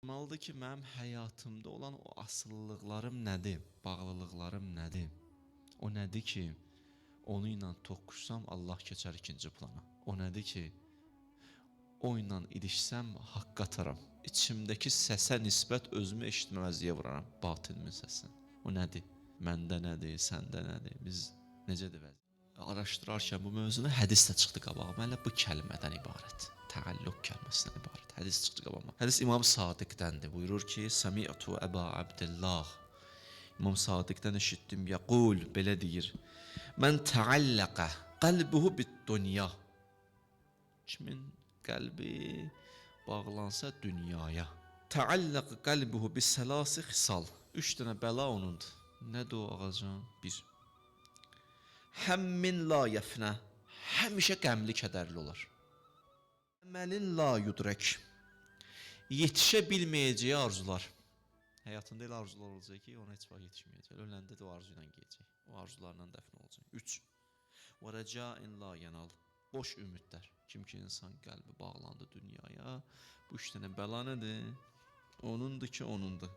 Deməlidir ki, mənim həyatımda olan o asılılıqlarım nədir? Bağlılıqlarım nədir? O nədir ki, onu ilə toqquşsam Allah keçər ikinci plana. O nədir ki, o ilə ilişsəm haqq ataram. İçimdəki səsə nisbət özümü eşitməməzliyə vuraram, batinimin səsinə. O nədir? Məndə nədir, səndə nədir? Biz necədir vəziyyət? Araşdırarkən bu mövzunu hədis də çıxdı qabağıma. Elə bu kəlmədən ibarət. Təalluq kəlməsindən ibarət. Hədis çıxdı qabağıma. Hədis İmam Sadiqdəndir. Buyurur ki, Sami'tu Əba Abdullah İmam Sadiqdən eşitdim. Yaqul belə deyir. Mən təallaqa qalbuhu bid-dunya. Kimin qəlbi bağlansa dünyaya. Təallaqa qalbuhu bis-salasi xisal. 3 dənə bəla onundur. Nədir o ağacan? 1. Həmmin la yəfnə. Həmişə qəmli, kədərli olar. Əməlin la yudrək. Yetişə bilməyəcəyi arzular. Həyatında elə arzular olacaq ki, ona heç vaxt yetişməyəcək. Öləndə də o arzu ilə gedəcək. O arzularla dəfn olacaq. 3. Və rəcain la yanal. Boş ümidlər. Kim ki insan qəlbi bağlandı dünyaya, bu üç dənə bəla nədir? Onundur ki, onundur.